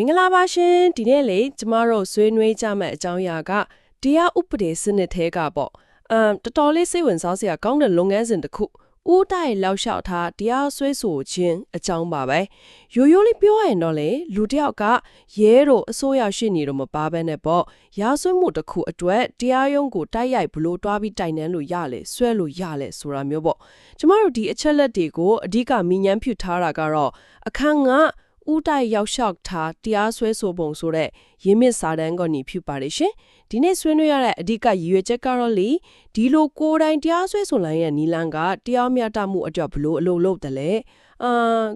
မင်္ဂလာပါရှင်ဒီနေ့လေကျမတို့ဆွေးနွေးကြမယ့်အကြောင်းအရာကတရားဥပဒေစနစ်ထဲကပေါ့အမ်တော်တော်လေးစိတ်ဝင်စားစရာကောင်းတဲ့လုပ်ငန်းစဉ်တစ်ခုဦးတိုင်လောက်လျှောက်ထားတရားစွဲဆိုခြင်းအကြောင်းပါပဲရိုးရိုးလေးပြောရရင်တော့လေလူတစ်ယောက်ကရဲတို့အစိုးရရှိနေတော့မပါဘဲနဲ့ပေါ့ရာဇဝတ်မှုတစ်ခုအတွက်တရားရုံးကိုတိုက်ရိုက်ဘလို့တွားပြီးတိုင်နှန်းလို့ရလေဆွဲလို့ရလေဆိုတာမျိုးပေါ့ကျမတို့ဒီအချက်လက်တွေကိုအဓိကမိညမ်းဖြူထားတာကတော့အခန်းက ဦးတိုက်ရောက်လျှောက်ထားတရားစွဲဆိုပုံဆိုတဲ့ရင်းမြစ်စာတမ်းကနေဖြူပါတယ်ရှင်ဒီနေ့ဆွေးနွေးရတဲ့အဓိကရည်ရွယ်ချက်ကတော့လေဒီလိုကိုယ်တိုင်တရားစွဲဆိုလိုက်ရဲ့နီလန်ကတရားမျှတမှုအတွက်ဘလို့အလုပ်လုပ်တယ်လဲအာ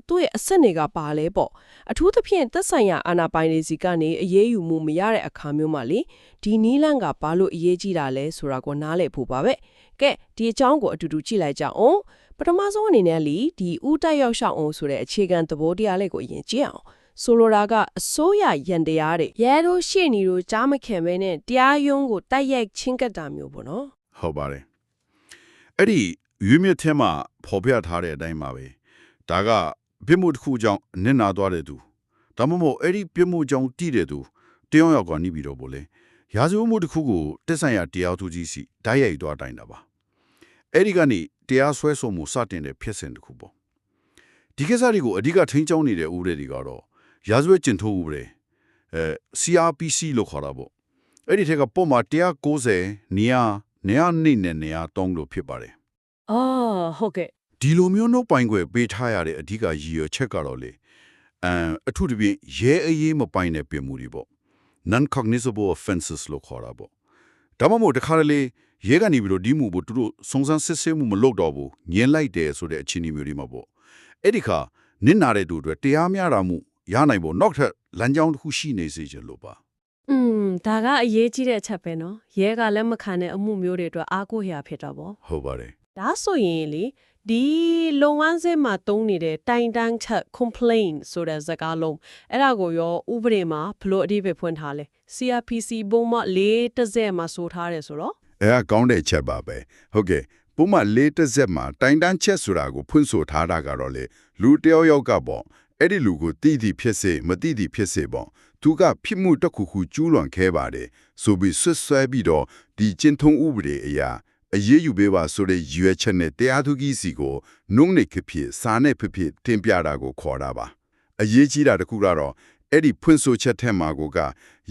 သူ့ရဲ့အစစ်တွေကပါလဲပေါ့အထူးသဖြင့်သက်ဆိုင်ရာအာဏာပိုင်တွေစီကနေအရေးယူမှုမရတဲ့အခါမျိုးမှာလေဒီနီလန်ကဘာလို့အရေးကြီးတာလဲဆိုတာကိုနားလည်ဖို့ပါပဲကဲဒီအကြောင်းကိုအတူတူကြည့်လိုက်ကြအောင် ပထမဆုံးအနေနဲ့လီဒီဥတိုက်ရောက်ရှောက်အောင်ဆိုတဲ့အခြေခံသဘောတရားလေးကိုအရင်ကြည့်အောင်ဆိုလိုတာကအစိုးရရန်တရားတွေရဲတို့ရှေ့နေတို့ကြားမခင်ပဲနဲ့တရားရုံးကိုတိုက်ရိုက်ချင်းကပ်တာမျိုးပေါ့နော်ဟုတ်ပါတယ်အဲ့ဒီရွေးမြစ်ထဲမှာဖော်ပြထားတဲ့အတိုင်းပါပဲဒါကပြစ်မှုတစ်ခုကြောင့်နစ်နာသွားတဲ့သူဒါမှမဟုတ်အဲ့ဒီပြစ်မှုကြောင့်တည်တဲ့သူတယောက်ယောက်ကနေပြီးတော့ဗောလေရာဇဝတ်မှုတစ်ခုကိုတက်ဆိုင်ရာတရားသူကြီးစီဓာတ်ရိုက်သွားတိုင်းတာပါအဲ့ဒီကနေ တရားစွဲဆိုမှုစတင်တဲ့ဖြစ်စဉ်တစ်ခုပေါ့ဒီကိစ္စတွေကိုအဓိကထိန်းကျောင်းနေတဲ့ဥပဒေတွေကတော့ရာဇဝတ်ကျင့်ထုံးဥပဒေအဲ CRPC လို့ခေါ်တာပေါ့အဲ့ဒီထက်ကပုံမှာ190နေရာနေရာနေနဲ့နေရာ3လို့ဖြစ်ပါတယ်အော်ဟုတ်ကဲ့ဒီလိုမျိုးနှုတ်ပိုင်ခွဲပေးထားရတဲ့အဓိကရည်ရွယ်ချက်ကတော့လေအမ်အထူးသဖြင့်ရဲအရေးမပိုင်တဲ့ပြည်မှုတွေပေါ့ non cognizable offenses လို့ခေါ်တာပေါ့ဒါမှမဟုတ်တခါတလေ ရဲကနေပြီးတော့ဒီမှုကိုသူတို့စုံစမ်းစစ်ဆေးမှုမလုပ်တော့ဘူးညင်လိုက်တယ်ဆိုတဲ့အခြေအနေမျိုးတွေမှာပေါ့အဲ့ဒီခါနစ်နာတဲ့သူတွေတရားမျှတာမှုရနိုင်ဖို့နောက်ထပ်လမ်းကြောင်းတစ်ခုရှိနေစေချင်လို့ပါอืมဒါကအရေးကြီးတဲ့အချက်ပဲနော်ရဲကလက်မခံတဲ့အမှုမျိုးတွေအတွက်အားကိုးရဖြစ်တော့ဗောဟုတ်ပါတယ်ဒါဆိုရင်လေဒီလုံဝမ်းစင်းမှာတုံးနေတဲ့တိုင်တန်းချက် complaint ဆိုတဲ့စကားလုံးအဲ့ဒါကိုရောဥပဒေမှာဘလို့အဓိပ္ပာယ်ဖွင့်ထားလဲ CRPC ဘုံမ၄တစ်စက်မှာဆိုထားတယ်ဆိုတော့ အဲကကောင်းတဲ့ချက်ပါပဲဟုတ်ကဲ့ပုံမှန်လေးတစ်စက်မှာတိုင်တန်းချက်ဆိုတာကိုဖွင့်ဆိုထားတာကတော့လေလူတယောက်ယောက်ကပေါ့အဲ့ဒီလူကိုတိတိဖြစ်စေမတိတိဖြစ်စေပေါ့သူကဖြစ်မှုတစ်ခုခုကျူးလွန်ခဲ့ပါတယ်ဆိုပြီးဆွဆွဲပြီးတော့ဒီကျင့်ထုံးဥပဒေအရာအရေးယူပေးပါဆိုတဲ့ရွယ်ချက်နဲ့တရားသူကြီးစီကိုနှုံးနေဖြစ်ဖြစ်စာနဲ့ဖြစ်ဖြစ်တင်ပြတာကိုခေါ်တာပါအရေးကြီးတာတစ်ခုကတော့အဲ့ဒီဖွင့်ဆိုချက်ထဲမှာကိုက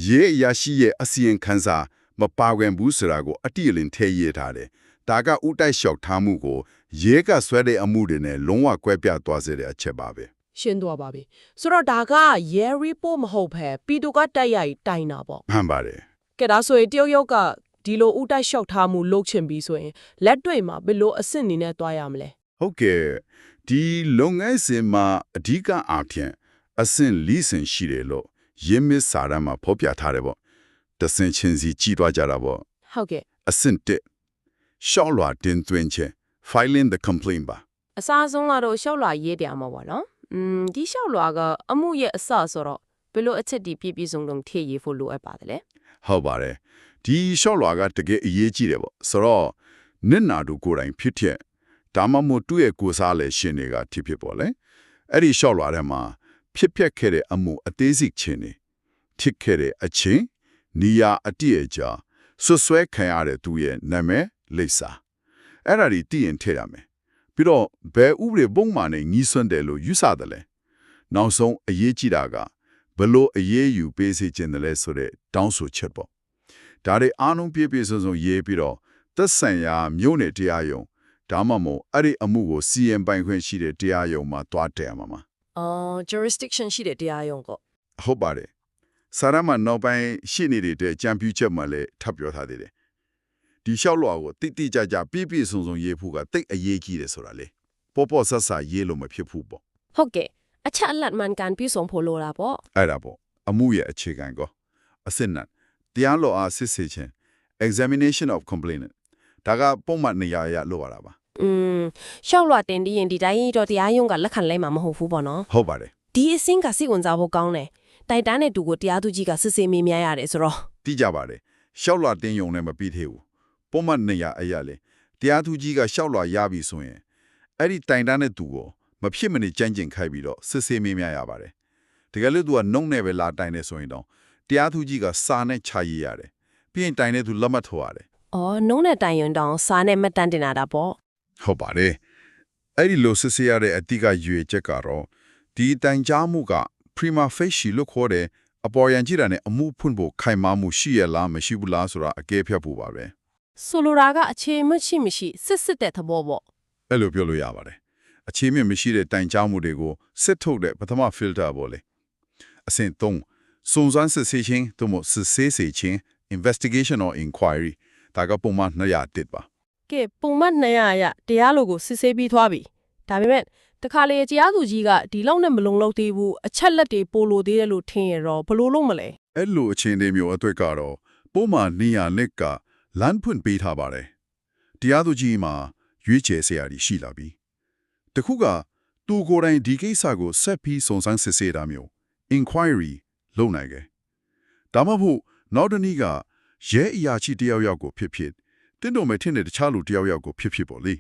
ရေးအရာရှိရဲ့အစီရင်ခံစာ မပါဝင်ဘူးဆိုတာကိုအတိအလင်းထဲရေးထားတယ်။ဒါကဥတိုက်လျှောက်ထားမှုကိုရဲကဆွဲတဲ့အမှုတွေနဲ့လုံးဝကွဲပြားသွားစေတဲ့အချက်ပါပဲရှင်းသွားပါပြီဆိုတော့ဒါကရဲ report မဟုတ်ဘဲပီတိုကတက်ရိုက်တိုင်တာပေါ့။မှန်ပါတယ်ကဲဒါဆိုရင်တယောက်ယောက်ကဒီလိုဥတိုက်လျှောက်ထားမှုလုပ်ချင်ပြီးဆိုရင်လက်တွေ့မှာဘယ်လိုအဆင့်အနေနဲ့သွားရမလဲ။ဟုတ်ကဲ့ဒီလုပ်ငန်းစဉ်မှာအဓိကအားဖြင့်အဆင့်လီဆင်ရှိတယ်လို့ရင်းမစ်စာတမ်းမှာဖော်ပြထားတယ်ပေါ့။ တဆင်ချင်းစီကြည်သွားကြတာပေါ့ဟုတ်ကဲ့။အဆင့်တစ်ရှောက်လွှာတင်သွင်းခြင်း filing the complaint ပါအစားဆုံးကတော့ရှောက်လွှာရေးတယ်မှာပေါ့နော်။อืมဒီရှောက်လွှာကအမှုရဲ့အစဆိုတော့ဘယ်လိုအချက်ဒီပြည့်ပြည့်စုံစုံထည့်ရေးဖို့လိုအပ်ပါတယ်လဲဟုတ်ပါတယ်ဒီရှော့လွာကတကယ်အရေးကြီးတယ်ပေါ့ဆိုတော့နစ်နာတို့ကိုယ်တိုင်ဖြစ်ဖြစ်ဒါမှမဟုတ်သူ့ရဲ့ကိုယ်စားလဲရှင်တွေကဖြစ်ဖြစ်ပေါ့လေအဲ့ဒီရှော့လွာထဲမှာဖြစ်ပျက်ခဲ့တဲ့အမှုအသေးစိတ်ချင်းနေဖြစ်ခဲ့တဲ့အချင်း နီယာအတိအကျဆွဆွဲခံရတဲ့သူရဲ့နာမည်လိပ်စာအဲ့ဒါဒီတည်ရင်ထည့်ရမယ်ပြီးတော့ဘယ်ဥပဒေပုံမှန်နဲ့ညီးစွန်းတယ်လို့ယူဆတယ်လဲနောက်ဆုံးအရေးကြီးတာကဘလို့အရေးယူပေးစေခြင်းတယ်လဲဆိုတဲ့တောင်းဆိုချက်ပေါ့ဒါတွေအားလုံးပြည့်ပြည့်စုံစုံရေးပြီးတော့သက်ဆိုင်ရာမြို့နယ်တရားရုံးဒါမှမဟုတ်အဲ့ဒီအမှုကိုစီရင်ပိုင်ခွင့်ရှိတဲ့တရားရုံးမှာတွားတယ်ရမှာမှာ။အော် jurisdiction ရှိတဲ့တရားရုံးကဟုတ်ပါတယ် စာရမနောက်ပိုင်းရှိနေတဲ့ကြံပြူချက်မှာလည်းထပ်ပြောထားသေးတယ်ဒီလျှောက်လွှာကိုတိတိကျကျပြည့်ပြည့်စုံစုံရေးဖို့ကတိတ်အရေးကြီးတယ်ဆိုတာလေပေါ်ပေါ်ဆတ်ဆတ်ရေးလို့မဖြစ်ဘူးပေါ့ဟုတ်ကဲ့အချက်အလက်မှန်ကန်ပြည့်စုံဖို့လိုတာပေါ့အဲ့ဒါပေါ့အမှုရဲ့အခြေခံကောအစစ်နံတရားလောအားစစ်ဆေးခြင်း examination of complainant ဒါကပုံမှန်နေရာရလို့ရတာပါ။อืมရှောက်လွှာတင်ပြီးရင်ဒီတိုင်းတော့တရားရုံးကလက်ခံလိုက်မှာမဟုတ်ဘူးပေါ့နော်ဟုတ်ပါတယ်။ဒီအစင်းကစိတ်ဝင်စားဖို့ကောင်းတယ်။ တိုင်တန်းတဲ့သူကိုတရားသူကြီးကစစ်ဆေးမေးမြန်းရတယ်ဆိုတော့တိကြပါတယ်ရှောက်လွှာတင်းယုံနဲ့မပြီးသေးဘူးပုံမှန်နေရာအရာလေတရားသူကြီးကရှောက်လွှာရပြီဆိုရင်အဲ့ဒီတိုင်တန်းတဲ့သူကိုမဖြစ်မနေကြမ်းကျင်ခိုက်ပြီးတော့စစ်ဆေးမေးမြန်းရပါတယ်တကယ်လို့သူကနှုတ်နဲ့ပဲလာတိုင်နေဆိုရင်တော့တရားသူကြီးကစာနဲ့ခြာရည်ရတယ်ပြီးရင်တိုင်တဲ့သူလက်မှတ်ထိုးရတယ်။အော်နှုံးနဲ့တိုင်ရင်တောင်စားနဲ့မှတ်တမ်းတင်လာတာပေါ့ဟုတ်ပါတယ်အဲ့ဒီလိုစစ်ဆေးရတဲ့အတိကရွေချက်ကတော့ဒီတိုင်ကြားမှုက prima facie လို့ခေါ်တဲ့အပေါ်ယံကြည့်တာနဲ့အမှုဖွင့်ဖို့ခိုင်မာမှုရှိရလားမရှိဘူးလားဆိုတာအကဲဖြတ်ဖို့ပါပဲ။ဆိုလိုတာကအခြေမရှိမရှိစစ်စစ်တဲ့သဘောပေါ့အဲ့လိုပြောလို့ရပါတယ်အခြေမြင့်မရှိတဲ့တိုင်ကြားမှုတွေကိုစစ်ထုတ်တဲ့ပထမ filter ပေါ့လေအဆင့်3စုံစမ်းစစ်ဆေးခြင်းသို့မဟုတ်စစ်ဆေးစေခြင်း investigation or inquiry ဒါကပုံမှန်201ပါ။ကဲပုံမှန်200ရတရားလိုကိုစစ်ဆေးပြီးသွားပြီ။ဒါပေမဲ့ တခါလေတရားသူကြီးကဒီလောက်နဲ့မလုံလောက်သေးဘူးအချက်လက်တွေပိုလိုသေးတယ်လို့ထင်ရတော့ဘယ်လိုလုပ်မလဲအဲ့လိုအခြေအနေမျိုးအတွက်ကတော့ပုံမှန်နေရလက်ကလမ်းဖွင့်ပေးထားပါတယ်တရားသူကြီးမှာရွေးချယ်စရာကြီးရှိလာပြီတခုကသူကိုယ်တိုင်ဒီကိစ္စကိုဆက်ပြီးစုံစမ်းစစ်ဆေးတာမျိုး inquiry လုပ်နိုင်တယ်ဒါမှမဟုတ်နောက်တစ်နည်းကရဲအရာရှိတယောက်ယောက်ကိုဖြစ်ဖြစ်တင်းတော်မဲ့ထင်တဲ့တခြားလူတယောက်ယောက်ကိုဖြစ်ဖြစ်ပေါ့လေ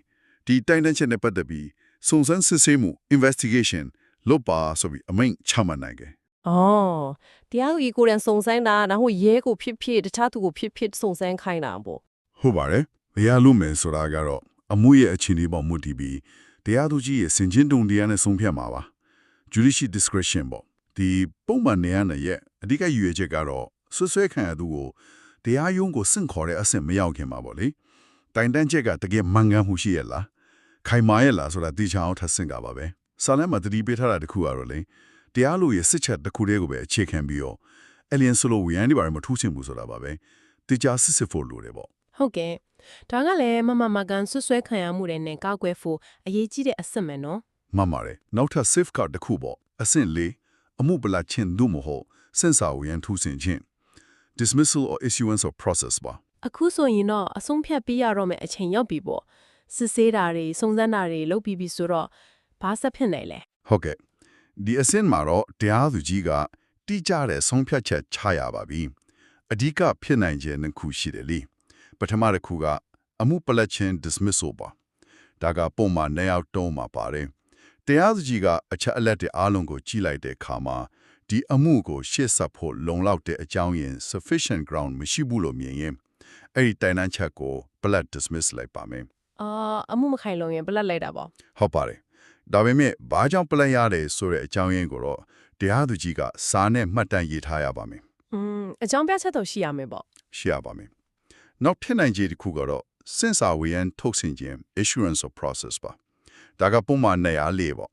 ဒီတိုင်တန်းချက်နဲ့ပတ်သက်ပြီး စုံစမ်းစစ်ဆေးမှု investigation လုပ်ပါဆိုပြီးအမိန့်ချမှတ်နိုင်တယ်။အော်တရားသူကြီးကိုယ်တိုင်စုံစမ်းတာဒါမှမဟုတ်ရဲကိုဖြစ်ဖြစ်တခြားသူကိုဖြစ်ဖြစ်စုံစမ်းခိုင်းတာပေါ့ဟုတ်ပါတယ်။ဘယ်ရလို့မယ်ဆိုတာကတော့အမှုရဲ့အခြေအနေပေါ်မူတည်ပြီးတရားသူကြီးရဲ့စင်ချင်းတုံတရားနဲ့ဆုံးဖြတ်မှာပါ။ judicial discretion ပေါ့။ဒီပုံမှန်နေရတဲ့ရဲ့အဓိကရည်ရွယ်ချက်ကတော့ဆွဆွဲခံရသူကိုတရားရုံးကိုစင့်ခေါ်တဲ့အဆင့်မရောက်ခင်မှာပေါ့လေ။တိုင်တန်းချက်ကတကယ်မှန်ကန်မှုရှိရဲ့လား။ ခိုင်မာရဲ့လားဆိုတာသိချအောင်ထပ်ဆင့်ကြပါပဲ။စာလမ်းမှာတတိပေးထားတာတစ်ခုကတော့လေတရားလူရဲ့စစ်ချက်တစ်ခုတည်းကိုပဲအခြေခံပြီးတော့ alien solo ဝရန်ဒီဘာမှမထူးချင်ဘူးဆိုတာပါပဲ။တေချာစစ်စစ်ဖို့လိုတယ်ပေါ့ဟုတ်ကဲ့ဒါကလည်းမမမကန်ဆွဆွဲခံရမှုတွေနဲ့ကောက်ွယ်ဖို့အရေးကြီးတဲ့အစစ်မယ်နော်မှန်ပါတယ်နောက်ထပ် safeguard တစ်ခုပေါ့အဆင့်၄အမှုပလာချင်းသို့မဟုတ်စင်ဆာဝရန်ထူးဆင်ခြင်း dismissal or issuance of process ပါအခုဆိုရင်တော့အဆုံးဖြတ်ပေးရတော့မယ်အချိန်ရောက်ပြီပေါ့ စစ်ဆေးတာတွေစုံစမ်းတာတွေလုပ်ပြီးပြီဆိုတော့ဘာဆက်ဖြစ်နိုင်လဲဟုတ်ကဲ့ဒီအဆင့်မှာတော့တရားသူကြီးကတိကျတဲ့ဆုံးဖြတ်ချက်ချရပါပြီအဓိကဖြစ်နိုင်ခြင်းနှစ်ခုရှိတယ်လေပထမတစ်ခုကအမှုပလက်ချင်း dismissal ပါဒါကပုံမှန်နှစ်ယောက်တုံးမှာပါတယ်တရားသူကြီးကအချက်အလက်တွေအားလုံးကိုကြည့်လိုက်တဲ့အခါမှာဒီအမှုကိုရှေ့ဆက်ဖို့လုံလောက်တဲ့အကြောင်းရင်း sufficient ground မရှိဘူးလို့မြင်ရင်အဲ့ဒီတိုင်တန်းချက်ကို blood dismiss လိုက်ပါမယ် အာအမှုမခိုင်လုံရင်ဘလက်လိုက်တာပေါ့ဟုတ်ပါတယ်ဒါပေမဲ့ဘာကြောင့်ပလက်ရတယ်ဆိုတဲ့အကြောင်းရင်းကိုတော့တရားသူကြီးကစာနဲ့မှတ်တမ်းရေးထားရပါမယ်อืมအကြောင်းပြချက်တော့ရှိရမယ်ပေါ့ရှိရပါမယ်နောက်ထပ်နိုင်ခြေတစ်ခုကတော့စင်စာဝေယံထုတ်ဆင်ခြင်း assurance of process ပါဒါကပုံမှန်နေရလေးပေါ့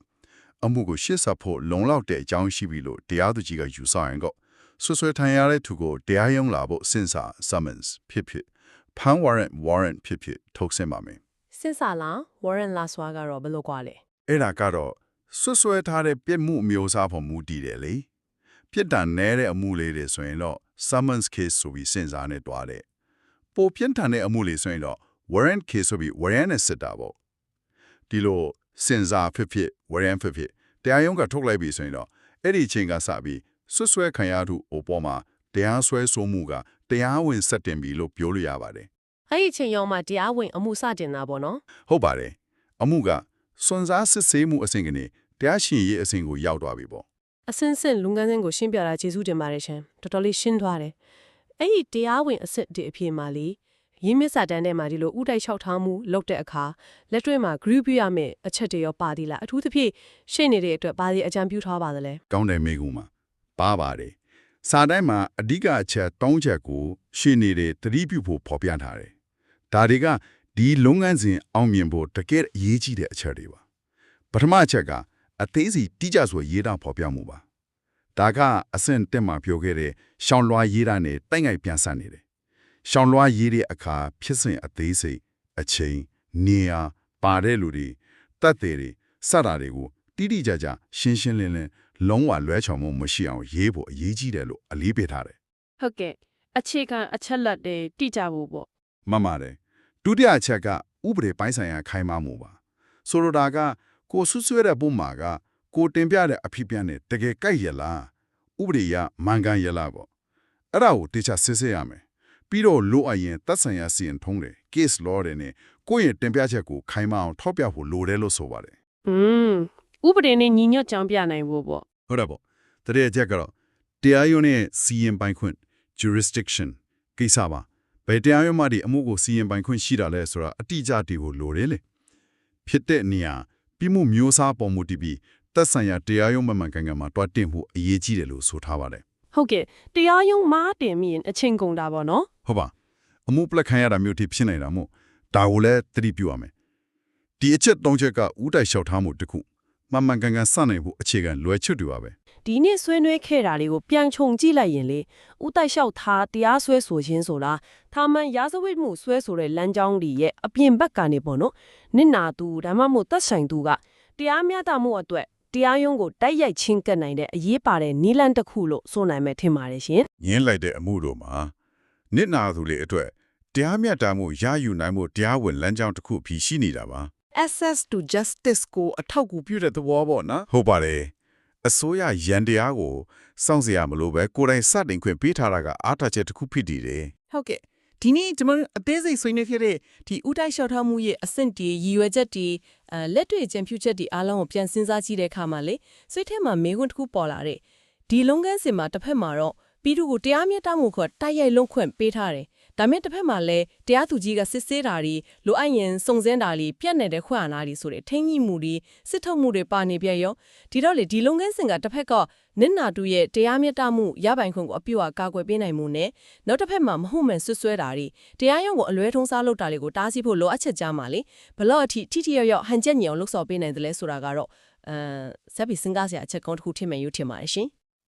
အမှုကိုရှေ့ဆက်ဖို့လုံလောက်တဲ့အကြောင်းရှိပြီလို့တရားသူကြီးကယူဆရင်တော့ဆွဆွဲထိုင်ရတဲ့သူကိုတရားရုံးလာဖို့စင်စာ summons ဖြစ်ဖြစ်ဖန် warrant warrant ဖြစ်ဖြစ်ထုတ်ဆင်ပါမယ် စစ်စာလား warrant လာစွာကတော့ဘယ်လိုကွာလဲအဲ့ဒါကတော့ဆွဆွဲထားတဲ့ပြစ်မှုအမျိုးအစားပေါ်မူတည်တယ်လေပြစ်ဒဏ်နဲတဲ့အမှုလေးတွေဆိုရင်တော့ summons case ဆိုပြီးစဉ်းစားနေတွားတယ်ပိုပြင်းထန်တဲ့အမှုလေးဆိုရင်တော့ warrant case ဆိုပြီး warrant နဲ့စစ်တာပေါ့ဒီလိုစဉ်းစားဖြစ်ဖြစ် warrant ဖြစ်ဖြစ်တရားရုံးကထုတ်လိုက်ပြီဆိုရင်တော့အဲ့ဒီအချိန်ကစပြီးဆွဆွဲခံရသူအပေါ်မှာတရားစွဲဆိုမှုကတရားဝင်ဆက်တင်ပြီလို့ပြောလို့ရပါတယ် အဲ့ဒီအချိန်ရောက်မှတရားဝင်အမှုစတင်တာပေါ့နော်ဟုတ်ပါတယ်အမှုကစွန်စားစစ်ဆေးမှုအဆင့်ကနေတရားရှင်ရေးအဆင့်ကိုရောက်သွားပြီပေါ့အစင်းစင်းလူငန်းစင်းကိုရှင်းပြတာကျေးဇူးတင်ပါတယ်ရှင်တော်တော်လေးရှင်းသွားတယ်အဲ့ဒီတရားဝင်အစစ်ဒီအဖြစ်မှာလေရင်းမြစ်စာတန်းထဲမှာဒီလိုဥတိုက်လျှောက်ထားမှုလုပ်တဲ့အခါလက်တွေ့မှာ group ပြရမယ်အချက်တွေရောပါသေးလားအထူးသဖြင့်ရှင်းနေတဲ့အတွက်ပါဒီအကြံပြုထားပါသလဲကောင်းတယ်မိကူမှာပါပါတယ်စာတိုင်းမှာအဓိကအချက်တောင်းချက်ကိုရှင်းနေတဲ့သတိပြုဖို့ဖော်ပြထားတယ် ဒါတွေကဒီလုပ်ငန်းစဉ်အောင်မြင်ဖို့တကယ်အရေးကြီးတဲ့အချက်တွေပါပထမအချက်ကအသေးစီတိကျစွာရေးတာဖော်ပြမှုပါဒါကအဆင့်တက်မှာပြောခဲ့တဲ့ရှောင်းလွှာရေးတာနဲ့တိုက်ငိုက်ပြန်ဆက်နေတယ်ရှောင်းလွှာရေးတဲ့အခါဖြစ်စဉ်အသေးစိတ်အချိန်နေရာပါတဲ့လူတွေတတ်တယ်တွေစတာတွေကိုတိတိကျကျရှင်းရှင်းလင်းလင်းလုံးဝလွဲချော်မှုမရှိအောင်ရေးဖို့အရေးကြီးတယ်လို့အလေးပေးထားတယ်ဟုတ်ကဲ့အခြေခံအချက်လက်တွေတိကျဖို့ပေါ့ မှန်ပါတယ်ဒုတိယအချက်ကဥပဒေပိုင်းဆိုင်ရာခိုင်မာမှုပါဆိုလိုတာကကိုဆွဆွဲတဲ့ပုံမှာကကိုတင်ပြတဲ့အဖြစ်ပြန်နဲ့တကယ်ကြိုက်ရလားဥပဒေရမှန်ကန်ရလားပေါ့အဲ့ဒါကိုတေချာစစ်ဆေးရမယ်ပြီးတော့လိုအပ်ရင်သက်ဆိုင်ရာစီရင်ထုံးတယ် case law တွေနဲ့ကိုယ့်ရဲ့တင်ပြချက်ကိုခိုင်မာအောင်ထောက်ပြဖို့လိုတယ်လို့ဆိုပါတယ်อืมဥပဒေနဲ့ညီညွတ်ကြောင်းပြနိုင်ဖို့ပေါ့ဟုတ်တယ်ပေါ့တတရေချက်ကတော့တရားရုံးနဲ့စီရင်ပိုင်ခွင့် jurisdiction ကိစ္စပါ ဘယ်တရားရုံးမှဒီအမှုကိုစီရင်ပိုင်ခွင့်ရှိတာလဲဆိုတာအတိအကျတည်ဖို့လိုတယ်လေဖြစ်တဲ့နေရာပြီးမှုမျိုးစားပေါ်မူတည်ပြီးသက်ဆိုင်ရာတရားရုံးမှန်မှန်ကန်ကန်မှာတွားတင်ဖို့အရေးကြီးတယ်လို့ဆိုထားပါတယ်ဟုတ်ကဲ့တရားရုံးမားတင်မိရင်အချိန်ကုန်တာပေါ့နော်ဟုတ်ပါအမှုပလက်ခံရတာမျိုးတိဖြစ်နေတာမို့ဒါကိုလည်းသတိပြုရမယ်ဒီအချက်သုံးချက်ကဥတိုက်လျှောက်ထားမှုတစ်ခုမှန်မှန်ကန်ကန်စနိုင်ဖို့အခြေခံလွယ်ချွတ်တူပါပဲ ဒီနေ့ဆွေးနွေးခဲ့တာတွေကိုပြန်ခြုံကြည့်လိုက်ရင်လေဥတိုက်လျှောက်ထားတရားစွဲဆိုခြင်းဆိုတာသာမန်ရာဇဝတ်မှုဆွဲဆိုတဲ့လမ်းကြောင်းတွေရဲ့အပြင်ဘက်ကနေပေါ့နော်နစ်နာသူဒါမှမဟုတ်သက်ဆိုင်သူကတရားမျှတမှုအတွက်တရားရုံးကိုတိုက်ရိုက်ချင်းကပ်နိုင်တဲ့အရေးပါတဲ့နီလန်တစ်ခုလို့ဆိုနိုင်မယ်ထင်ပါတယ်ရှင်ညင်းလိုက်တဲ့အမှုတို့မှာနစ်နာသူတွေအတွက်တရားမျှတမှုရယူနိုင်မှုတရားဝင်လမ်းကြောင်းတစ်ခုဖြစ်ရှိနေတာပါ access to justice ကိုအထောက်အကူပြုတဲ့သဘောပေါ့နော်ဟုတ်ပါတယ် အစိုးရရန်တရားကိုစောင့်စရာမလိုပဲကိုယ်တိုင်စတင်ခွင့်ပေးထားတာကအားထားချက်တစ်ခုဖြစ်တည်တယ်ဟုတ်ကဲ့ဒီနေ့ကျွန်တော်တို့အသေးစိတ်ဆွေးနွေးခဲ့တဲ့ဒီဥတိုက်လျှောက်ထားမှုရဲ့အဆင့်တီရည်ရွယ်ချက်တီအဲလက်တွေ့အကြံပြုချက်တီအားလုံးကိုပြန်စဉ်းစားကြည့်တဲ့အခါမှာလေစိတ်ထဲမှာမေးခွန်းတစ်ခုပေါ်လာတဲ့ဒီလုပ်ငန်းစဉ်မှာတစ်ဖက်မှာတော့ပြည်သူကိုတရားမျှတမှုခေါ်တိုက်ရိုက်လုံးခွင့်ပေးထားတယ် ဒါမဲ့တစ်ဖက်မှာလည်းတရားသူကြီးကစစ်ဆေးတာတွေလိုအပ်ရင်စုံစမ်းတာတွေပြတ်နေတဲ့ခွင့်အာဏာတွေဆိုတဲ့ထိန်းညှိမှုတွေစစ်ထုတ်မှုတွေပါနေပြရောဒီတော့လေဒီလုပ်ငန်းစဉ်ကတစ်ဖက်ကနစ်နာတူရဲ့တရားမျှတမှုရပိုင်ခွင့်ကိုအပြည့်အဝကာကွယ်ပေးနိုင်မှုနဲ့နောက်တစ်ဖက်မှာမဟုတ်မှန်ဆွဆွဲတာတွေတရားရုံးကိုအလွဲထုံးစားလုပ်တာတွေကိုတားဆီးဖို့လိုအပ်ချက်ကြမှာလေဘလော့အထိထိထိရောက်ရောက်ဟန်ချက်ညီအောင်လှုပ်ဆော်ပေးနိုင်တယ်လဲဆိုတာကတော့အဲဆက်ပြီးစဉ်းစားစရာအချက်ကောင်းတစ်ခုထင်မယ်ယူထင်ပါတယ်ရှင်